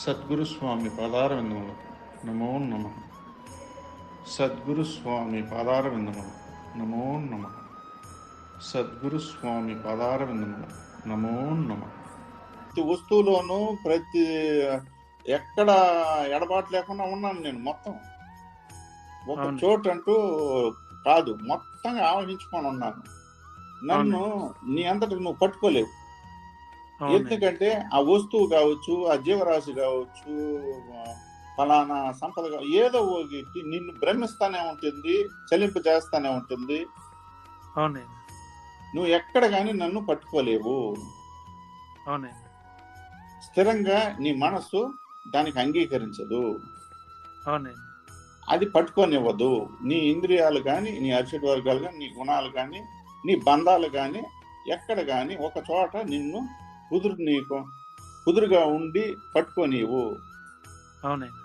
సద్గురు స్వామి పాదారవిందములు. నమో నమ. సద్గురు స్వామి పాదారవిందములు. నమో నమ. సద్గురు స్వామి పాదారవిందములు. నమో నమ. ప్రతి వస్తువులోనూ ప్రతి ఎక్కడ ఎడబాటు లేకుండా ఉన్నాను నేను మొత్తం. ఒక. చోటు అంటూ కాదు. మొత్తంగా ఆవహించుకొని ఉన్నాను. నన్ను నీ అంతటి నువ్వు పట్టుకోలేవు. ఎందుకంటే ఆ వస్తువు కావచ్చు ఆ జీవరాశి కావచ్చు ఫలానా సంపద ఏదో ఒకటి నిన్ను భ్రమిస్తానే ఉంటుంది చలింపు చేస్తానే ఉంటుంది. నువ్వు ఎక్కడ కానీ నన్ను పట్టుకోలేవు. స్థిరంగా నీ మనస్సు దానికి అంగీకరించదు. అది పట్టుకోనివ్వదు. నీ ఇంద్రియాలు కానీ నీ అరిషడ్ వర్గాలు కానీ నీ గుణాలు కానీ నీ బంధాలు కానీ ఎక్కడ కానీ ఒక చోట నిన్ను కుదురు నీకు కుదురుగా ఉండి పట్టుకోనివ్వు అవునండి.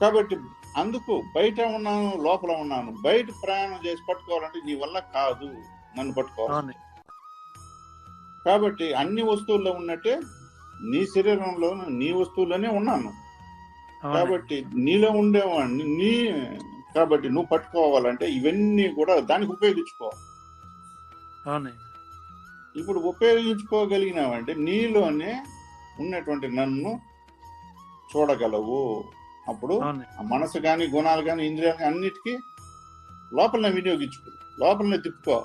కాబట్టి అందుకు బయట ఉన్నాను లోపల ఉన్నాను. బయట ప్రయాణం చేసి పట్టుకోవాలంటే నీ వల్ల కాదు నన్ను పట్టుకోవాలి. కాబట్టి అన్ని వస్తువుల్లో ఉన్నట్టే నీ శరీరంలో నీ వస్తువుల్లోనే ఉన్నాను. కాబట్టి నీలో ఉండేవాడిని నీ కాబట్టి నువ్వు పట్టుకోవాలంటే ఇవన్నీ కూడా దానికి ఉపయోగించుకో. అవునండి. ఇప్పుడు ఉపయోగించుకోగలిగినావంటే నీలోనే ఉన్నటువంటి నన్ను చూడగలవు. అప్పుడు మనసు కానీ గుణాలు కానీ ఇంద్రియాలు కానీ అన్నిటికీ లోపలనే వినియోగించుకో. లోపలనే తిప్పుకో.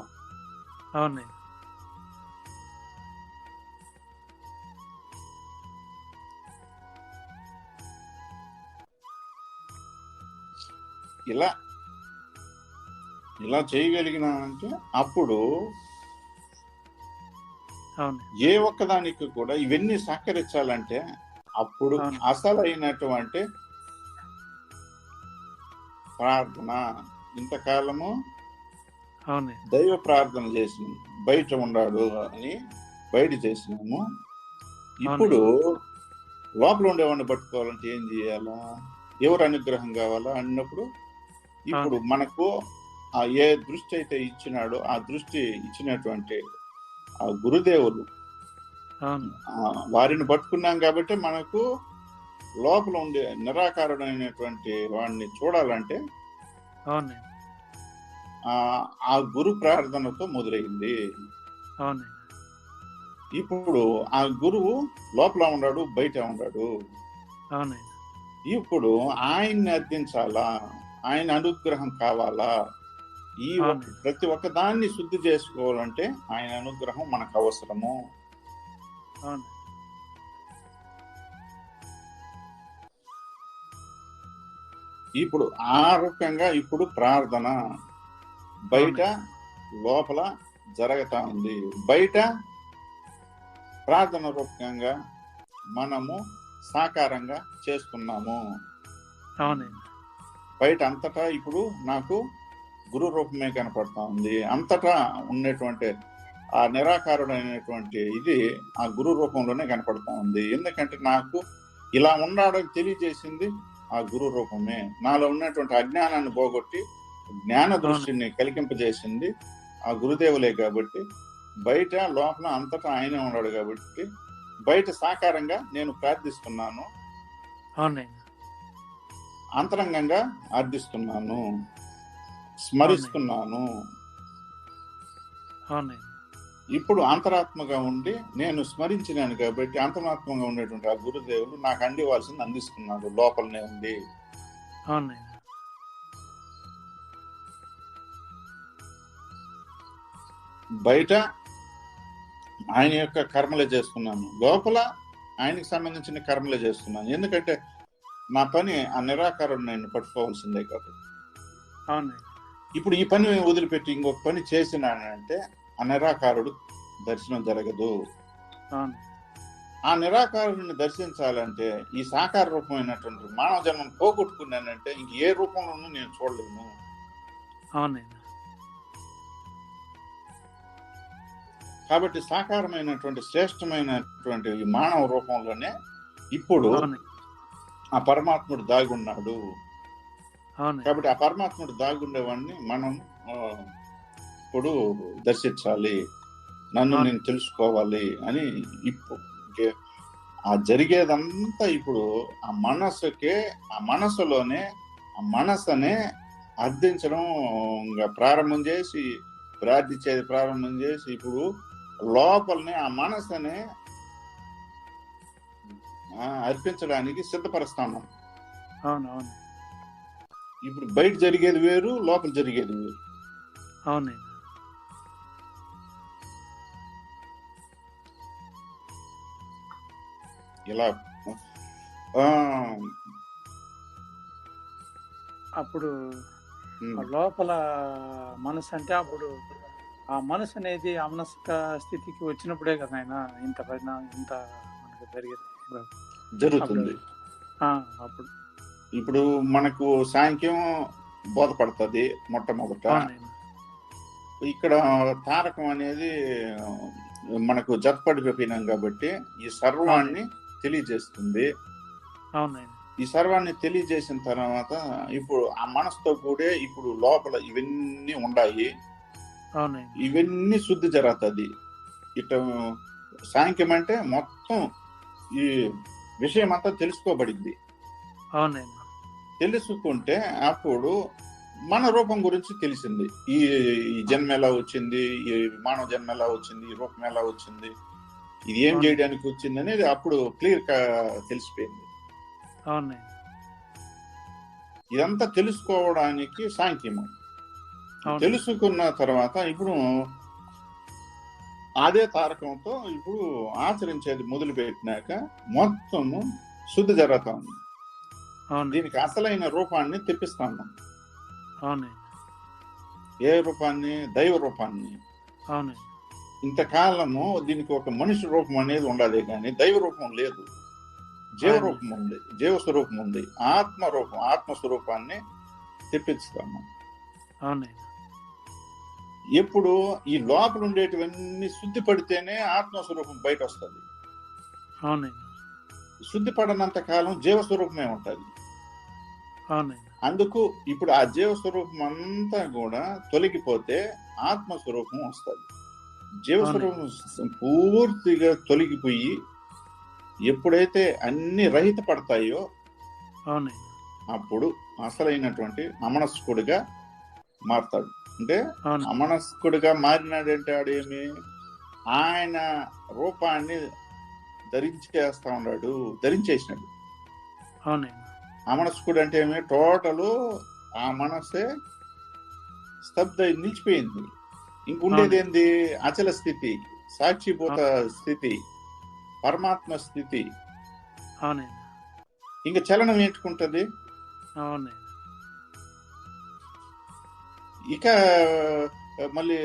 ఇలా ఇలా చేయగలిగినావంటే అప్పుడు అవునండి ఏ ఒక్కదానికి కూడా ఇవన్నీ సహకరించాలంటే అప్పుడు అవును. అసలైనటువంటి ప్రార్థన ఇంతకాలము దైవ ప్రార్థన చేసి బయట ఉన్నాడు అని బయట చేసినాము. ఇప్పుడు లోపల ఉండేవాడిని పట్టుకోవాలంటే ఏం చేయాలా? ఎవరు అనుగ్రహం కావాలా అన్నప్పుడు ఇప్పుడు మనకు ఆ ఏ దృష్టి అయితే ఇచ్చినాడో ఆ దృష్టి ఇచ్చినటువంటి గురుదేవులు. వారిని పట్టుకున్నాం కాబట్టి మనకు లోపల ఉండే నిరాకారుడైనటువంటి వాడిని చూడాలంటే ఆ ఆ గురు ప్రార్థనతో మొదలైంది. ఇప్పుడు ఆ గురువు లోపల ఉన్నాడు బయట ఉన్నాడు. ఇప్పుడు ఆయన్ని అర్థించాలా ఆయన అనుగ్రహం కావాలా? ఈ. ప్రతి ఒక్క దాన్ని శుద్ధి చేసుకోవాలంటే ఆయన అనుగ్రహం మనకు అవసరము. ఇప్పుడు ఆ రూపంగా ఇప్పుడు ప్రార్థన. బయట లోపల జరుగుతా ఉంది. బయట ప్రార్థన రూపంగా మనము సాకారంగా చేస్తున్నాము. బయట అంతటా ఇప్పుడు నాకు గురు రూపమే కనపడతా ఉంది. అంతటా ఉన్నటువంటి ఆ నిరాకారుడైనటువంటి ఇది ఆ గురు రూపంలోనే కనపడతా ఉంది. ఎందుకంటే నాకు ఇలా ఉన్నాడని తెలియజేసింది ఆ గురు రూపమే. నాలో ఉన్నటువంటి అజ్ఞానాన్ని పోగొట్టి జ్ఞాన దృష్టిని కలిగింపజేసింది ఆ గురుదేవులే కాబట్టి. బయట లోపల అంతటా ఆయనే ఉన్నాడు కాబట్టి బయట సాకారంగా నేను ప్రార్థిస్తున్నాను. అంతరంగంగా అర్థిస్తున్నాను స్మరిస్తున్నాను. ఇప్పుడు అంతరాత్మగా ఉండి నేను స్మరించినాను కాబట్టి అంతరాత్మగా ఉండేటువంటి ఆ గురుదేవులు నాకు అందివాల్సింది అందిస్తున్నాడు లోపలనే ఉంది. బయట ఆయన యొక్క కర్మలే చేస్తున్నాను. లోపల ఆయనకి సంబంధించిన కర్మలే చేస్తున్నాను. ఎందుకంటే నా పని ఆ నిరాకారుడు నేను పట్టుకోవాల్సిందే కాబట్టి. అవునండి. ఇప్పుడు ఈ పని వదిలిపెట్టి ఇంకొక పని చేసినానంటే ఆ నిరాకారుడు దర్శనం జరగదు. ఆ నిరాకారుడిని దర్శించాలంటే ఈ సాకార రూపమైనటువంటి మానవ జన్మను పోగొట్టుకున్నానంటే ఇంక ఏ రూపంలోనూ నేను చూడలేను. కాబట్టి సాకారమైనటువంటి శ్రేష్టమైనటువంటి ఈ మానవ రూపంలోనే ఇప్పుడు ఆ పరమాత్ముడు దాగి ఉన్నాడు. కాబట్టి ఆ పరమాత్ముడు దాగుండేవాడిని మనం ఇప్పుడు దర్శించాలి నన్ను. నేను తెలుసుకోవాలి అని ఇప్పుడు ఆ జరిగేదంతా ఇప్పుడు ఆ మనస్సుకే ఆ మనస్సులోనే ఆ మనస్సునే అర్థించడం ప్రారంభం చేసి ప్రార్థించేది ప్రారంభం చేసి ఇప్పుడు లోపలనే ఆ మనస్సునే ఆ, అర్పించడానికి సిద్ధపరుస్తున్నాం అవును అవును. ఇప్పుడు బయట జరిగేది వేరు లోపల జరిగేది వేరు. అవునయ్య ఇలా అప్పుడు లోపల మనసు అంటే అప్పుడు ఆ మనసు అనేది అమనస్క స్థితికి వచ్చినప్పుడే కదా ఆయన ఇంత పరిణామం ఇంత మనకు జరిగేది. జరుగుతుంది. అప్పుడు. ఇప్పుడు మనకు సాంఖ్యం బోధపడుతుంది మొట్టమొదట. ఇక్కడ తారకం అనేది మనకు జతపడిపోయినాం కాబట్టి ఈ సర్వాన్ని తెలియజేస్తుంది. ఈ సర్వాన్ని తెలియజేసిన తర్వాత ఇప్పుడు ఆ మనసుతో కూడే ఇప్పుడు లోపల ఇవన్నీ ఉన్నాయి ఇవన్నీ శుద్ధి జరుగుతుంది. ఇట సాంఖ్యం అంటే మొత్తం ఈ విషయం అంతా తెలుసుకోబడింది. అవునయ్య తెలుసుకుంటే అప్పుడు మన రూపం గురించి తెలిసింది. ఈ ఈ జన్మ ఎలా వచ్చింది? ఈ మానవ జన్మ ఎలా వచ్చింది? ఈ రూపం ఎలా వచ్చింది? ఇది ఏం. చేయడానికి వచ్చింది అనేది అప్పుడు క్లియర్గా తెలిసిపోయింది. ఇదంతా తెలుసుకోవడానికి సాంఖ్యము తెలుసుకున్న తర్వాత ఇప్పుడు అదే తారకంతో ఇప్పుడు ఆచరించేది మొదలు పెట్టినాక మొత్తము శుద్ధి జరుగుతా ఉంది. దీనికి అసలైన రూపాన్ని అవునయ్య ఏ రూపాన్ని? దైవ రూపాన్ని. ఇంతకాలము దీనికి ఒక మనిషి రూపం అనేది ఉండదు కానీ దైవ రూపం లేదు. జీవ రూపం ఉంది. జీవ స్వరూపం ఉంది. ఆత్మ రూపం ఆత్మ స్వరూపాన్ని తెప్పిస్తాము ఎప్పుడు ఈ లోపల ఉండేటివన్నీ శుద్ధి పడితేనే ఆత్మస్వరూపం బయట వస్తుంది శుద్ధి పడనంత కాలం జీవస్వరూపమే ఉంటుంది. అందుకు ఇప్పుడు ఆ జీవస్వరూపం అంతా కూడా తొలగిపోతే ఆత్మస్వరూపం వస్తుంది. జీవస్వరూపం పూర్తిగా తొలగిపోయి ఎప్పుడైతే అన్ని రహిత పడతాయో అప్పుడు అసలైనటువంటి అమనస్కుడిగా మారుతాడు. అంటే అమనస్కుడిగా మారినాడంటే ఆడేమి? ఆయన రూపాన్ని ధరించేస్తా ఉన్నాడు ధరించేసినాడు. అవునయ్య అమనస్కుడు అంటే ఏమి టోటల్ ఆ మనసే స్తబ్ద నిలిచిపోయింది. ఇంకుండేది ఏంది అచల స్థితి సాక్షిభూత స్థితి పరమాత్మ స్థితి. ఇంకా చలనం ఏంటుకుంటది? ఇక మళ్ళీ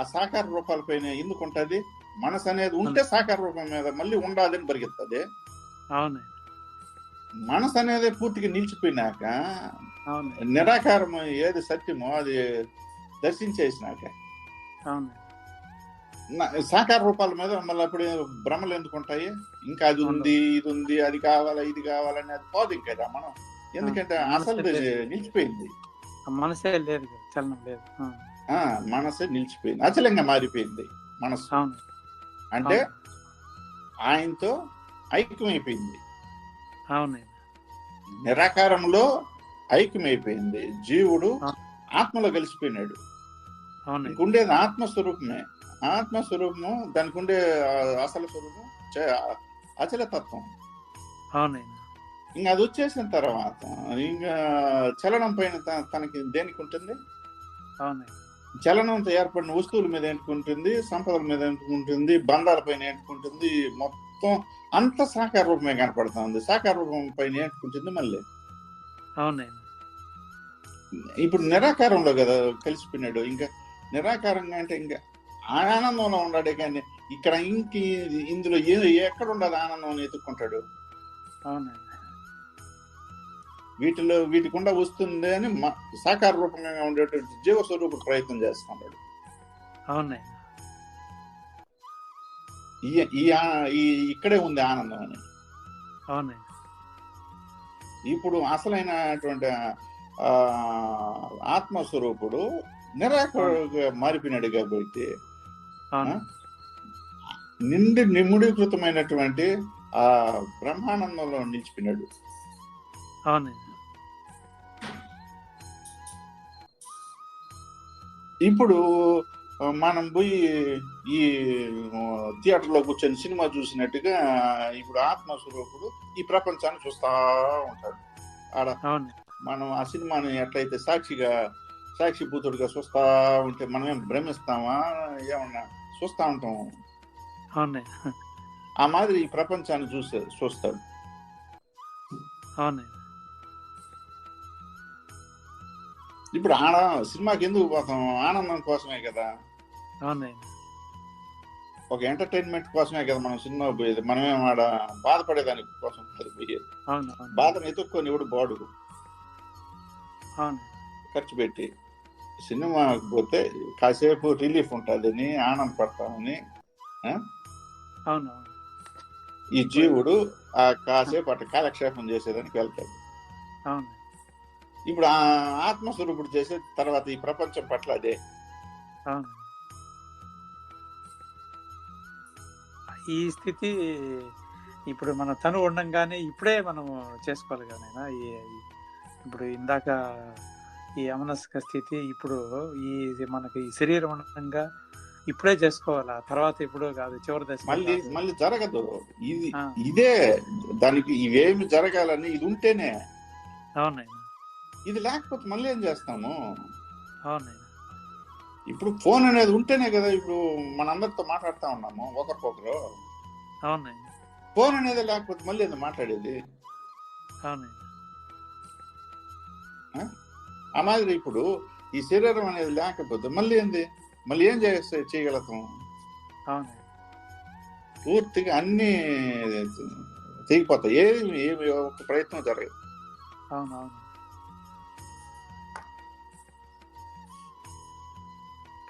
ఆ సాకార రూపాలపైన ఎందుకు ఉంటది మనసు అనేది ఉంటే సాకార రూపం మీద మళ్ళీ ఉండాలని పరిగెత్తది. అవునయ్య మనసు అనేది పూర్తిగా నిలిచిపోయినాక నిరాకారం ఏది సత్యమో అది దర్శించేసినాక. సాకార రూపాల మీద మళ్ళీ అప్పుడు భ్రమలు ఎందుకు ఉంటాయి? ఇంకా అది ఉంది ఇది ఉంది అది కావాలా ఇది కావాలని అది పోదు ఇంకా మనం. ఎందుకంటే అసలు నిలిచిపోయింది. మనసే లేదు చలనం లేదు. మనసే నిలిచిపోయింది. అచలంగా మారిపోయింది మనసు. అంటే. ఆయనతో ఐక్యమైపోయింది. నిరాకారంలో ఐక్యమైపోయింది. జీవుడు. ఆత్మలో కలిసిపోయినాడు. ఇంకుండేది ఆత్మస్వరూపమే. ఆత్మస్వరూపము దానికి ఉండే అసలు స్వరూపం అచలతత్వం అవునయ్య ఇంకా అది వచ్చేసిన తర్వాత ఇంకా చలనం పైన తనకి దేనికి ఉంటుంది? చలనంతో ఏర్పడిన వస్తువుల మీద ఎంటుకుంటుంది సంపదల మీద ఎంటుకుంటుంది బంధాల పైన ఎంటుకుంటుంది మొత్తం అంత సాకార రూపమే కనపడుతుంది. సాకార రూపం పైన ఎంటుకుంటుంది మళ్ళీ. అవునయ్య ఇప్పుడు నిరాకారంలో కదా కలిసిపోయినాడు. ఇంకా నిరాకారంగా అంటే ఇంకా ఆనందంలో ఉన్నాడే కానీ ఇక్కడ ఇంక ఇందులో ఏ ఎక్కడ ఉండదు ఆనందం అని ఎత్తుక్కుంటాడు? అవునండి. వీటిలో వీటికుండా వస్తుంది అని సాకార రూపంగా ఉండేటువంటి జీవస్వరూపుడు ప్రయత్నం చేస్తున్నాడు. అవునండి. ఈ ఇక్కడే ఉంది ఆనందం అని. అవునండి. ఇప్పుడు అసలైనటువంటి ఆ, ఆత్మస్వరూపుడు నిరాకరుడుగా మారిపోయినాడు కాబట్టి నిండి నిముడీకృతమైనటువంటి ఆ బ్రహ్మానందంలో నిలిచిపోయినాడు. ఇప్పుడు మనం పోయి ఈ థియేటర్లో కూర్చొని సినిమా చూసినట్టుగా ఇప్పుడు ఆత్మస్వరూపుడు ఈ ప్రపంచాన్ని చూస్తా ఉంటాడు. ఆడ మనం ఆ సినిమాని ఎట్లయితే సాక్షిగా సాక్షి భూతుడిగా చూస్తా ఉంటే మనం ఏం భ్రమిస్తామా? ఏమన్నా చూస్తా ఉంటాం. అవునండి ఆ మాదిరి ఈ ప్రపంచాన్ని చూసే చూస్తాడు. అవునండి ఇప్పుడు ఆడ సినిమాకి ఎందుకు పోతాం? ఆనందం కోసమే కదా. ఒక ఎంటర్టైన్మెంట్ కోసమే కదా మనం సినిమా పోయేది. మనమేం ఆడ బాధపడేదాని కోసం పోయేది. బాధను ఎత్తుక్కొని ఎవడు బాడు? అవును. ఖర్చు పెట్టి సినిమాకి పోతే కాసేపు రిలీఫ్ ఉంటుందని ఆనందపడతామని అవును అవును. ఈ జీవుడు ఆ కాసేపు అట్లా కాలక్షేపం చేసేదానికి వెళ్తాడు. అవును. ఇప్పుడు ఆ ఆత్మస్వరూపుడు చేసే తర్వాత ఈ ప్రపంచం పట్ల అదే. అవును ఈ స్థితి ఇప్పుడు మన తను ఉండంగానే ఇప్పుడే మనం చేసుకోవాలి కదా. ఈ ఇప్పుడు ఇందాక ఈ అమనస్క స్థితి ఇప్పుడు ఈ మనకి ఈ శరీరం ఉండగా ఇప్పుడే చేసుకోవాలి. ఆ తర్వాత ఇప్పుడు కాదు చివరి దశ మళ్ళీ మళ్ళీ జరగదు. ఇది. ఇదే దానికి ఇవేమి జరగాలని ఇది ఉంటేనే. అవునండి ఇది లేకపోతే మళ్ళీ ఏం చేస్తాము? ఇప్పుడు ఫోన్ అనేది ఉంటేనే కదా ఇప్పుడు మనందరితో మాట్లాడుతా ఉన్నాము ఒకరికొకరు. ఫోన్ అనేది లేకపోతే మళ్ళీ ఏంది మాట్లాడేది? ఆ? మాదిరి ఇప్పుడు ఈ శరీరం అనేది లేకపోతే మళ్ళీ ఏంది? మళ్ళీ ఏం చేస్తే చేయగలుగుతాం? పూర్తిగా అన్ని తెగిపోతాయి. ఏమి ఏమి ఒక ప్రయత్నం జరగదు. అవును.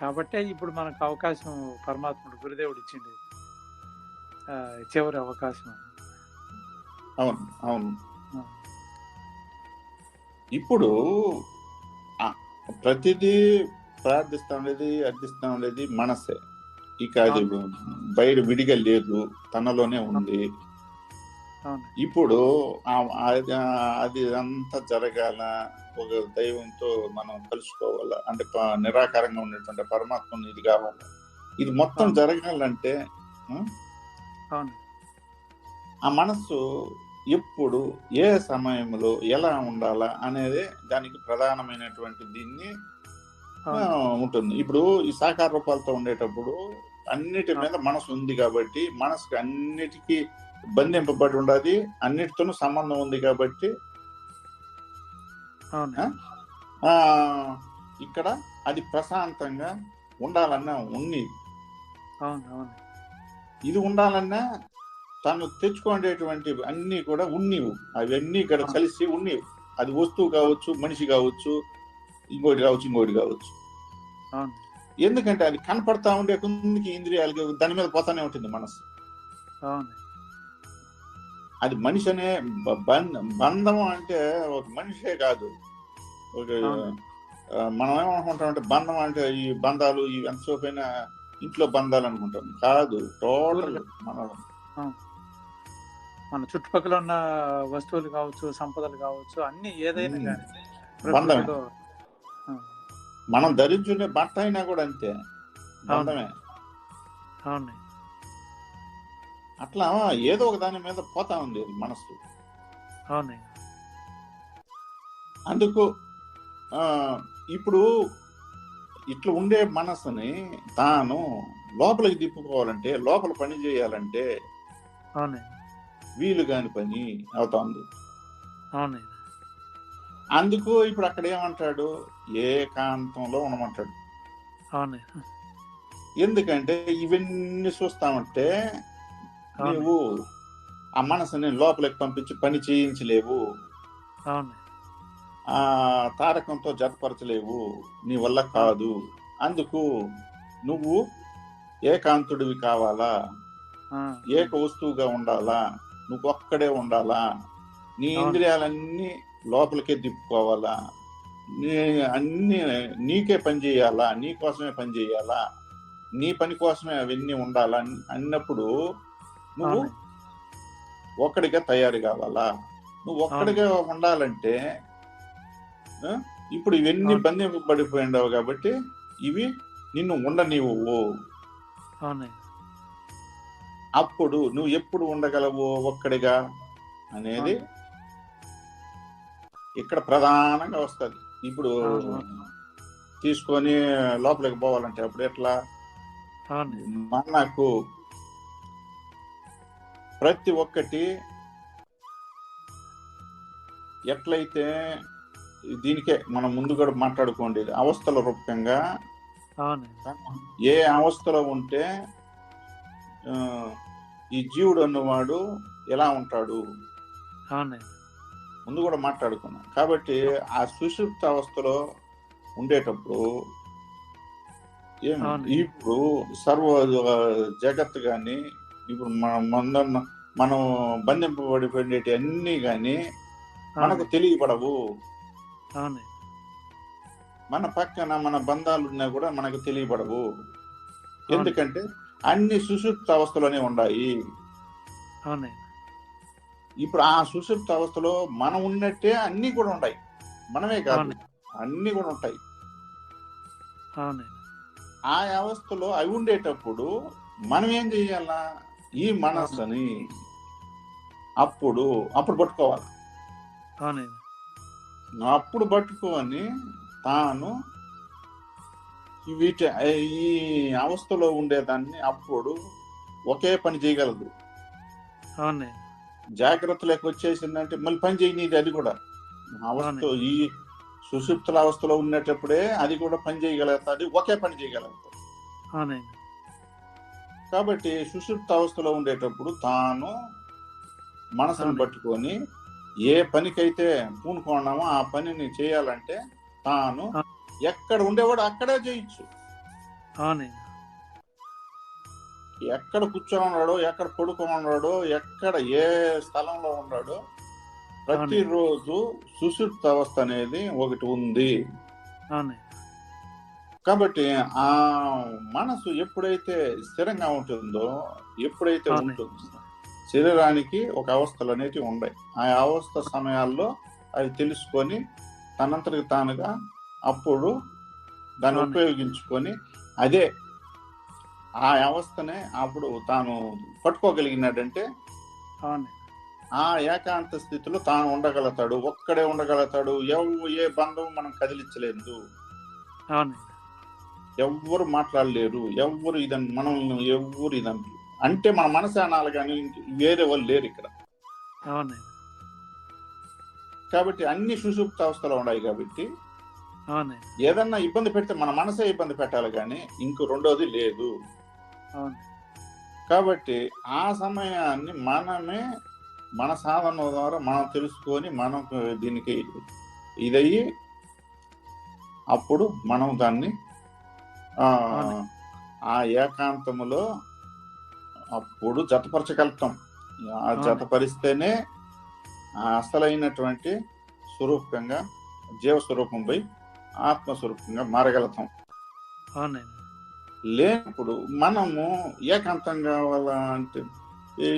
కాబట్టే ఇప్పుడు మనకు అవకాశం పరమాత్ముడు గురుదేవుడు ఇచ్చింది. చివరి అవకాశం. అవును అవును. ఇప్పుడు ప్రతిదీ ప్రార్థిస్తా ఉండేది అర్థిస్తా ఉండేది మనసే. ఇక అది బయట విడిగా లేదు తనలోనే ఉంది. ఇప్పుడు అది అంతా జరగాల ఒక దైవంతో మనం కలుసుకోవాలా అంటే నిరాకారంగా ఉండేటువంటి పరమాత్మను ఇది కావాలి? ఇది మొత్తం. జరగాలంటే ఆ? మనస్సు ఎప్పుడు ఏ సమయంలో ఎలా ఉండాలా అనేది దానికి ప్రధానమైనటువంటి దీన్ని ఉంటుంది. ఇప్పుడు ఈ సాకార రూపాలతో ఉండేటప్పుడు అన్నిటి మీద మనసు ఉంది కాబట్టి మనసుకి అన్నిటికీ బంధింపబడి ఉండదు. అన్నిటితోనూ సంబంధం ఉంది కాబట్టి. ఇక్కడ అది ప్రశాంతంగా ఉండాలన్నా ఉంది. ఇది ఉండాలన్నా తను తెచ్చుకునేటువంటి అన్ని కూడా ఉన్నివు. అవన్నీ ఇక్కడ కలిసి ఉన్నివు. అది వస్తువు కావచ్చు మనిషి కావచ్చు ఇంకోటి కావచ్చు ఇంకోటి కావచ్చు. ఎందుకంటే అది కనపడతా ఉండే కొందికి ఇంద్రియాలకి దాని మీద పోతానే ఉంటుంది మనసు. అది మనిషి అనే బంధ బంధం అంటే ఒక మనిషే కాదు. ఒక మనం ఏమనుకుంటాం అంటే బంధం అంటే ఈ బంధాలు ఈ ఎంతసేపైన ఇంట్లో బంధాలు అనుకుంటాం. కాదు టోటల్ మన మన చుట్టుపక్కల ఉన్న వస్తువులు కావచ్చు సంపదలు కావచ్చు అన్ని ఏదైనా ఆ, మనం ధరించుకునే బట్ట అయినా కూడా అంతే. బంధమే. అవును. అట్లా ఏదో ఒక దాని మీద పోతా ఉంది మనసు. అందుకు ఇప్పుడు ఇట్లా ఉండే మనసుని తాను లోపలికి తిప్పుకోవాలంటే లోపల పని చేయాలంటే అవును. వీలు కాని పని అవుతోంది. అవును. అందుకు ఇప్పుడు అక్కడ ఏమంటాడు? ఏకాంతంలో ఉండమంటాడు. ఎందుకంటే ఇవన్నీ చూస్తామంటే అవును. నీవు ఆ మనసుని లోపలికి పంపించి పని చేయించలేవు. ఆ తారకంతో జతపరచలేవు. నీ వల్ల కాదు. అందుకు నువ్వు ఏకాంతుడివి కావాలా? ఏక వస్తువుగా ఉండాలా? నువ్వు ఒక్కడే ఉండాలా? నీ. ఇంద్రియాలన్నీ లోపలికే దిప్పుకోవాలా నీ అన్ని నీకే పని చేయాలా? నీ కోసమే పని చేయాలా? నీ పని కోసమే అవన్నీ ఉండాలా? అన్- అన్నప్పుడు నువ్వు ఒక్కడిగా తయారు కావాలా? నువ్వు ఒక్కడిగా ఉండాలంటే ఇప్పుడు ఇవన్నీ అవును. బంధింపబడిపోయినావు కాబట్టి ఇవి నిన్ను ఉండనివ్వు అప్పుడు నువ్వు ఎప్పుడు ఉండగలవు ఒక్కడిగా అనేది ఇక్కడ ప్రధానంగా వస్తది. ఇప్పుడు. తీసుకొని లోపలికి పోవాలంటే అప్పుడు ఎట్లా? మనకు ప్రతి ఒక్కటి ఎట్లయితే దీనికే మనం ముందు కూడా మాట్లాడుకోండి. అవస్థల రూపకంగా ఏ అవస్థలో ఉంటే ఈ జీవుడు అన్నవాడు ఎలా ఉంటాడు? ముందు కూడా మాట్లాడుకున్నాం కాబట్టి ఆ సుషుప్త అవస్థలో ఉండేటప్పుడు. ఇప్పుడు సర్వ జగత్తు కానీ ఇప్పుడు మనం మన మనం బంధింపబడిపోయేటి అన్ని కానీ మనకు తెలియబడవు అవును మన పక్కన మన బంధాలు ఉన్నా కూడా మనకు తెలియబడవు ఎందుకంటే అన్ని సుషుప్త అవస్థలోనే ఉన్నాయి ఇప్పుడు ఆ సుషుప్త అవస్థలో మనం ఉన్నట్టే అన్ని కూడా ఉన్నాయి మనమే కాదు. అన్ని కూడా ఉంటాయి. అవును ఆ అవస్థలో అవి ఉండేటప్పుడు మనం ఏం చెయ్యాలా? ఈ మనస్సుని అప్పుడు అప్పుడు పట్టుకోవాలి. అప్పుడు పట్టుకొని తాను వీటి ఈ అవస్థలో ఉండేదాన్ని అప్పుడు ఒకే పని చేయగలదు. జాగ్రత్తలోకి వచ్చేసిందంటే మళ్ళీ పని చేయనీది అది కూడా. అవస్థ ఈ సుషుప్తుల అవస్థలో ఉన్నటప్పుడే అది కూడా పని చేయగలుగుతుంది ఒకే పని చేయగలుగుతుంది. కాబట్టి సుషుప్త అవస్థలో ఉండేటప్పుడు తాను మనసును. పట్టుకొని ఏ పనికైతే పూనుకున్నామో ఆ పనిని చేయాలంటే తాను. ఎక్కడ ఉండేవాడు అక్కడే చేయొచ్చు. ఎక్కడ కూర్చొని ఉన్నాడో ఎక్కడ పడుకొని ఉన్నాడో ఎక్కడ ఏ స్థలంలో ఉన్నాడో ప్రతిరోజు సుషుప్త అవస్థ అనేది ఒకటి ఉంది. కాబట్టి ఆ మనసు ఎప్పుడైతే స్థిరంగా ఉంటుందో ఎప్పుడైతే. ఉంటుందో శరీరానికి ఒక అవస్థలు అనేటివి ఉన్నాయి ఆ అవస్థ సమయాల్లో అవి తెలుసుకొని తనంతటికి తానుగా అప్పుడు దాన్ని. ఉపయోగించుకొని అదే ఆ అవస్థనే అప్పుడు తాను పట్టుకోగలిగినాడంటే ఆ ఏకాంత స్థితిలో తాను ఉండగలుగుతాడు. ఒక్కడే ఉండగలుగుతాడు. ఎవ ఏ బంధం మనం కదిలించలేదు. అవును ఎవ్వరు మాట్లాడలేరు ఎవ్వరు ఇదని మనం ఎవ్వరు ఇదని అంటే మన మనసు అనాలి కానీ వేరే వాళ్ళు లేరు ఇక్కడ. కాబట్టి అన్ని సుషుప్త అవస్థలో ఉన్నాయి కాబట్టి ఏదన్నా ఇబ్బంది పెడితే మన మనసే ఇబ్బంది పెట్టాలి కానీ ఇంకో రెండోది లేదు. కాబట్టి ఆ సమయాన్ని మనమే మన సాధన ద్వారా మనం తెలుసుకొని మనం దీనికి ఇదయ్యి అప్పుడు మనం దాన్ని ఆ ఏకాంతములో అప్పుడు జతపరచగలుగుతాం. ఆ. జతపరిస్తేనే ఆ అసలైనటువంటి స్వరూపంగా జీవస్వరూపంపై ఆత్మస్వరూపంగా మారగలుగుతాం. లేనప్పుడు మనము ఏకాంతం కావాలా అంటే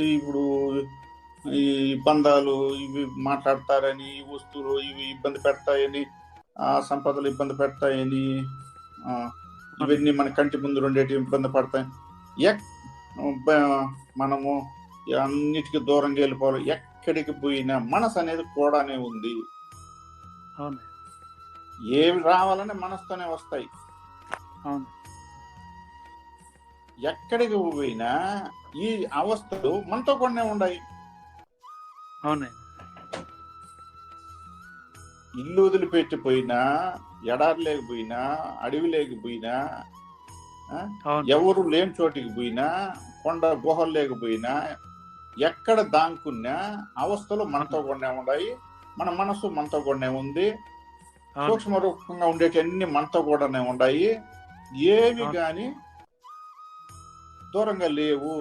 ఇప్పుడు ఈ బంధాలు ఇవి మాట్లాడతారని ఈ వస్తువులు ఇవి ఇబ్బంది పెడతాయని ఆ సంపదలు ఇబ్బంది పెడతాయని ఆ, ఇవన్నీ మన కంటి ముందు ఉండేటి ఇబ్బంది పడతాయి. ఎక్ మనము అన్నిటికీ దూరంగా వెళ్ళిపోవాలి. ఎక్కడికి పోయినా మనసు అనేది కూడానే ఉంది. అవును. ఏవి రావాలని మనసుతోనే వస్తాయి. అవును. ఎక్కడికి పోయినా ఈ అవస్థలు మనతో కొన్ని ఉన్నాయి ఇల్లు వదిలిపెట్టిపోయినా ఎడారి లేకపోయినా అడవి లేకపోయినా ఎవరు లేని చోటికి పోయినా కొండ గుహలు లేకపోయినా ఎక్కడ దాంకున్నా అవస్థలు మనతో కూడా ఉన్నాయి మన మనసు మనతో కూడా ఉంది సూక్ష్మ రూపంగా ఉండేటి అన్ని మనతో కూడానే ఉన్నాయి. ఏవి. గాని దూరంగా లేవు.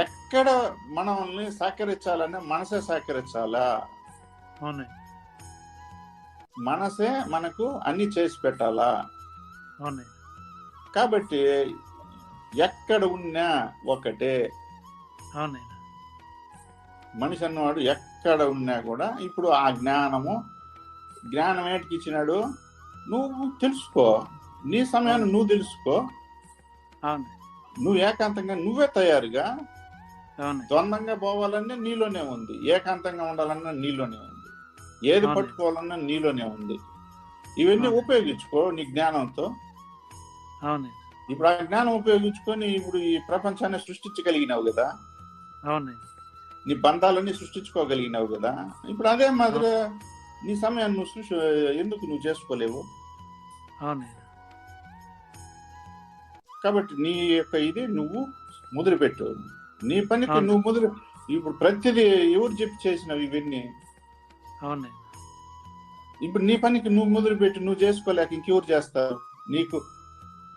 ఎక్కడ మనల్ని సహకరించాలనే మనసే సహకరించాలా మనసే మనకు అన్ని చేసి పెట్టాలా? కాబట్టి ఎక్కడ ఉన్నా ఒకటే. మనిషి అన్నవాడు ఎక్కడ ఉన్నా కూడా ఇప్పుడు ఆ జ్ఞానము జ్ఞానం ఏంటికి ఇచ్చినాడు? నువ్వు తెలుసుకో. నీ సమయాన్ని నువ్వు తెలుసుకో. నువ్వు ఏకాంతంగా నువ్వే తయారుగా అవును ద్వంద్వంగా పోవాలన్నా నీలోనే ఉంది. ఏకాంతంగా ఉండాలన్నా నీలోనే ఉంది. ఏది. పట్టుకోవాలన్నా నీలోనే ఉంది. ఇవన్నీ. ఉపయోగించుకో నీ జ్ఞానంతో. అవును. ఇప్పుడు ఆ జ్ఞానం ఉపయోగించుకొని ఇప్పుడు ఈ ప్రపంచాన్ని సృష్టించగలిగినావు కదా. అవును. నీ బంధాలన్నీ సృష్టించుకోగలిగినావు కదా. ఇప్పుడు అదే మాదిరి నీ సమయాన్ని నువ్వు సృష్టి ఎందుకు నువ్వు చేసుకోలేవు? అవును. కాబట్టి నీ యొక్క ఇది నువ్వు ముదిరిపెట్టు. నీ పనికి. నువ్వు ముదిరి ఇప్పుడు ప్రతిదీ ఎవరు చెప్పి చేసినవి ఇవన్నీ? అవును ఇప్పుడు నీ పనికి నువ్వు మొదలుపెట్టి నువ్వు చేసుకోలేక ఇంకెవరు చేస్తారు? నీకు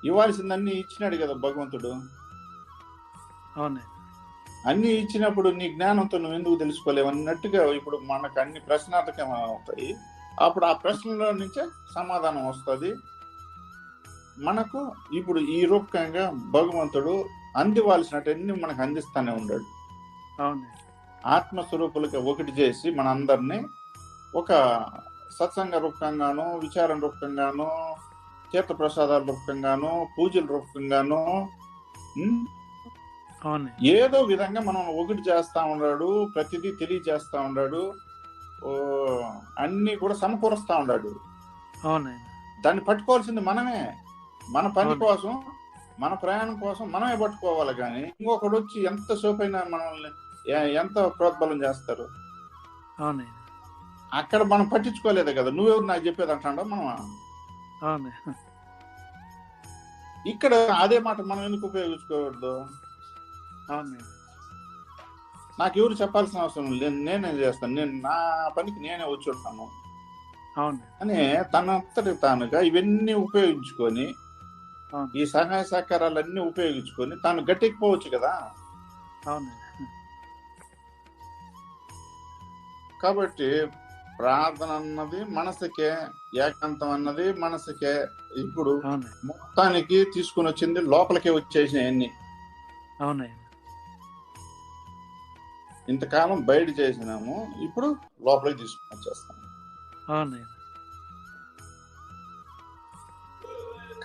ఇవ్వాల్సిందన్నీ ఇచ్చినాడు కదా భగవంతుడు. అవును అన్ని ఇచ్చినప్పుడు నీ జ్ఞానంతో నువ్వు ఎందుకు తెలుసుకోలేవు అన్నట్టుగా ఇప్పుడు మనకు అన్ని ప్రశ్నార్థకం అవుతాయి. అప్పుడు ఆ ప్రశ్నలో నుంచే సమాధానం వస్తుంది. మనకు ఇప్పుడు ఈ రూపకంగా భగవంతుడు అందివాల్సినటన్ని మనకు అందిస్తానే ఉన్నాడు ఆత్మస్వరూపులకి ఒకటి చేసి మనందరినీ ఒక సత్సంగ రూపకంగాను విచారం రూపకంగాను తీర్థ ప్రసాదాల రూపకంగాను పూజల రూపకంగాను ఏదో విధంగా మనం ఒకటి చేస్తా ఉన్నాడు ప్రతిదీ తెలియజేస్తా ఉన్నాడు ఓ, అన్ని కూడా సమకూరుస్తా ఉన్నాడు. దాన్ని పట్టుకోవాల్సింది మనమే. మన పని. కోసం మన ప్రయాణం కోసం మనమే పట్టుకోవాలి కానీ ఇంకొకడు వచ్చి ఎంత అయినా మనల్ని ఎంత ప్రోద్బలం చేస్తారు? అవును. అక్కడ మనం పట్టించుకోలేదు కదా. నువ్వెవరు నాకు చెప్పేది అంటాడో మనం ఇక్కడ అదే మాట మనం ఎందుకు ఉపయోగించుకోకూడదు? నాకు ఎవరు చెప్పాల్సిన అవసరం లేదు. నేనే చేస్తాను. నేను నా పనికి నేనే వచ్చి ఉంటాను. అని తనంతటి తానుగా ఇవన్నీ ఉపయోగించుకొని ఈ సహాయ సహకారాలన్నీ ఉపయోగించుకొని తాను గట్టెక్కిపోవచ్చు కదా? కాబట్టి ప్రార్థన అన్నది మనసుకే ఏకాంతం అన్నది మనసుకే. ఇప్పుడు మొత్తానికి తీసుకుని వచ్చింది లోపలికే వచ్చేసినాయి అన్ని. ఇంతకాలం బయట చేసినాము ఇప్పుడు లోపలికి తీసుకుని వచ్చేస్తాం. అవును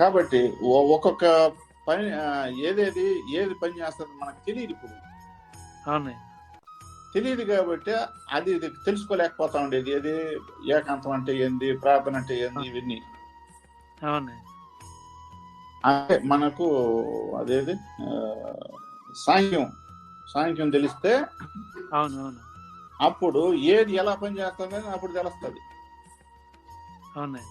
కాబట్టి ఒక్కొక్క పని ఏదేది ఏది పని చేస్తుంది మనకు తెలియదు ఇప్పుడు. అవును తెలియదు కాబట్టి అది ఇది తెలుసుకోలేకపోతా ఉండేది. ఏది ఏకాంతం అంటే ఏంది ప్రార్థన అంటే ఏంది ఇవన్నీ. అవును. అంటే మనకు అదేది సాంఖ్యం సాంఖ్యం తెలిస్తే అప్పుడు ఏది ఎలా పని చేస్తుందని అప్పుడు తెలుస్తుంది. అవును.